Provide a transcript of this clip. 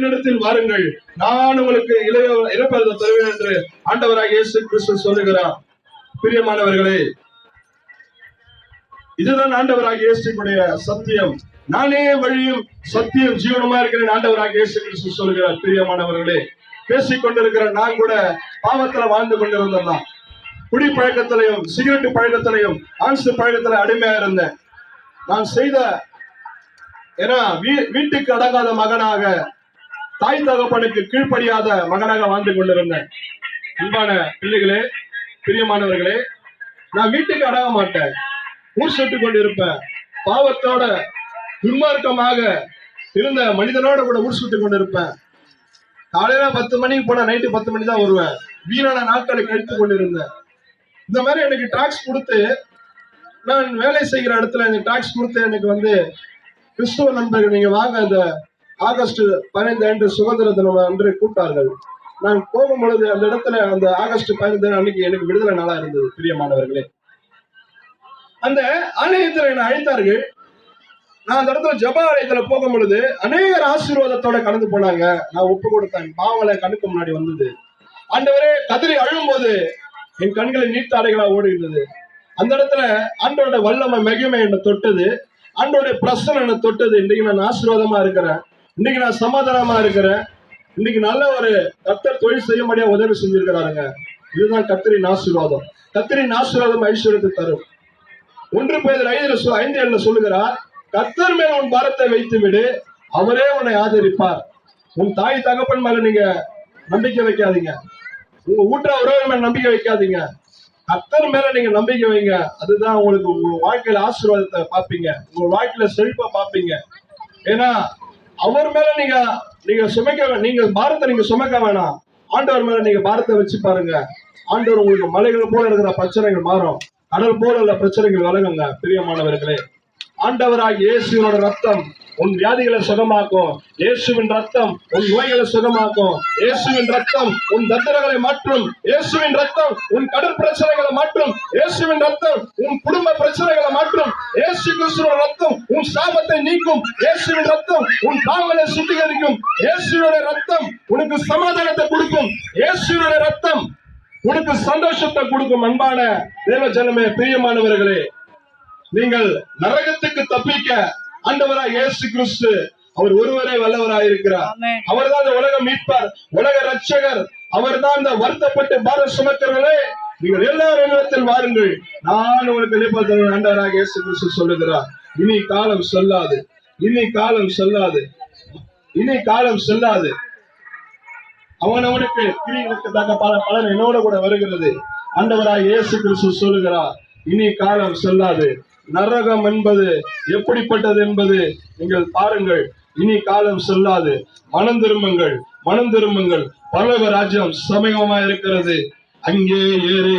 என்னிடத்தில் வாருங்கள். நான் உங்களுக்கு இளைய இழப்பதை தருவேன் என்று ஆண்டவராக இயேசு கிறிஸ்து சொல்லுகிறார். பிரியமானவர்களே இதுதான் ஆண்டவராக இயேசுடைய சத்தியம். நானே வழியும் சத்தியம் ஜீவனமா இருக்கிறேன் ஆண்டவராக இயேசு கிறிஸ்து சொல்லுகிறார். பிரியமானவர்களே பேசிக் கொண்டிருக்கிற நான் கூட பாவத்துல வாழ்ந்து கொண்டிருந்தேன் குடி பழக்கத்திலையும் சிகரெட் பழக்கத்திலையும் ஆன்சு பழக்கத்துல அடிமையா இருந்தேன். நான் செய்த ஏன்னா வீட்டுக்கு அடங்காத மகனாக தாய் தகப்பனுக்கு கீழ்ப்படியாத மகனாக வாழ்ந்து கொண்டிருந்தேன் அன்பான பிள்ளைகளே பிரியமானவர்களே நான் வீட்டுக்கு அடங்க மாட்டேன். ஊர் சுட்டு கொண்டிருப்பேன். பாவத்தோட துன்மார்க்கமாக இருந்த மனிதனோட கூட ஊர் சுட்டு கொண்டிருப்பேன். காலையில பத்து மணிக்கு போனா நைட்டு பத்து மணி தான் வருவேன். வீணான நாட்களை கழித்து கொண்டு இருந்தேன் இந்த மாதிரி எனக்கு டாக்ஸ் கொடுத்து நான் வேலை செய்கிற இடத்துல எனக்கு டாக்ஸ் கொடுத்து எனக்கு வந்து கிறிஸ்துவ நண்பர்கள் நீங்க வாங்க அந்த ஆகஸ்ட் பதினைந்து அன்று சுதந்திர தினம் அன்று கூட்டார்கள் நான் போகும் பொழுது அந்த இடத்துல அந்த ஆகஸ்ட் பதினைந்து அன்னைக்கு எனக்கு விடுதலை நாளா இருந்தது பிரியமானவர்களே. அந்த ஆலயத்தில் என்னை அழைத்தார்கள். நான் அந்த இடத்துல ஜப ஆலயத்துல போகும் பொழுது அநேகர் ஆசீர்வாதத்தோட கடந்து போனாங்க. நான் ஒப்பு கொடுத்தேன். பாவலை கண்ணுக்கு முன்னாடி வந்தது. ஆண்டவரே கதறி அழும்போது என் கண்களை நீட்ட அடைகளா ஓடுகிறது அந்த இடத்துல ஆண்டோட வல்லமை மகிமை என்னை தொட்டது. ஆண்டோட பிரசனம் என்னை தொட்டது. இன்றைக்கு நான் ஆசீர்வாதமா இருக்கிறேன். இன்னைக்கு நான் சமாதானமா இருக்கிறேன். இன்னைக்கு நல்ல ஒரு கத்தர் தொழில் செய்ய செய்யும்படியா உதவி செஞ்சிருக்கிறாருங்க. இதுதான் கத்திரின் ஆசீர்வாதம். கத்திரின் ஆசீர்வாதம் ஐஸ்வர்யத்தை தரும். ஒன்று பேர் ஐந்து ஐந்து எண்ண சொல்லுகிறார் கத்தர் மேல் உன் பாரத்தை வைத்து விடு அவரே உன்னை ஆதரிப்பார். உன் தாய் தகப்பன் மேல நீங்க நம்பிக்கை வைக்காதீங்க. உங்க ஊற்ற உறவு மேல நம்பிக்கை வைக்காதீங்க. கத்தர் மேல நீங்க நம்பிக்கை வைங்க. அதுதான் உங்களுக்கு உங்க வாழ்க்கையில ஆசீர்வாதத்தை பார்ப்பீங்க. உங்க வாழ்க்கையில செழிப்பா பார்ப்பீங்க. ஏன்னா அவர் மேல நீங்க நீங்க சுமைக்க நீங்க பாரத்தை நீங்க சுமைக்க வேணாம். ஆண்டவர் மேல நீங்க பாரத்தை வச்சு பாருங்க. ஆண்டவர் உங்களுக்கு மலைகள் போல இருக்கிற பிரச்சனைகள் மாறும். கடல் போல உள்ள பிரச்சனைகள் விலகுங்க பிரியமானவர்களே. ஆண்டவராக இயேசுவோட ரத்தம் உன் வியாதிகளை சுகமாக்கும். இயேசுவின் ரத்தம் உன் நோய்களை சுகமாக்கும். இயேசுவின் ரத்தம் உன் தத்திரங்களை மாற்றும். இயேசுவின் ரத்தம் உன் கடல் பிரச்சனைகளை மாற்றும். இயேசுவின் ரத்தம் உன் குடும்ப பிரச்சனைகளை மாற்றும். இயேசு கிறிஸ்துவோட ரத்தம் உன் சாபத்தை நீக்கும். இயேசுவின் ரத்தம் உன் பாவங்களை சுத்திகரிக்கும். இயேசுவோட ரத்தம் உனக்கு சமாதானத்தை கொடுக்கும். இயேசுவோட ரத்தம் உனக்கு சந்தோஷத்தை கொடுக்கும் அன்பான தேவ ஜனமே பிரியமானவர்களே. நீங்கள் நரகத்துக்கு தப்பிக்க ஆண்டவராய் இயேசு கிறிஸ்து அவர் ஒருவரே வல்லவராய் இருக்கிறார். அவர்தான் இந்த உலகம் மீட்பார் உலக ரட்சகர் அவர்தான் இந்த வருத்தப்பட்டு பாரத் சுமக்கிறவர்களே நீங்கள் எல்லாரும் என்னிடத்தில் வாருங்கள். நான் உங்களுக்கு இழைப்பதற்கு ஆண்டவராக இயேசு கிறிஸ்து சொல்லுகிறார். இனி காலம் செல்லாது. இனி காலம் செல்லாது. இனி காலம் செல்லாது. அவன் அவனுக்கு கிரிகளுக்கு தக்க பல பலன் என்னோட கூட வருகிறது. ஆண்டவராய் இயேசு கிறிஸ்து சொல்லுகிறார். இனி காலம் செல்லாது. நரகம் என்பது எப்படிப்பட்டது என்பது நீங்கள் பாருங்கள். இனி காலம் செல்லாது. மனம் திரும்புங்கள். மனம் திரும்புங்கள். பரலோக ராஜ்யம் சமீபமா இருக்கிறது. அங்கே ஏறு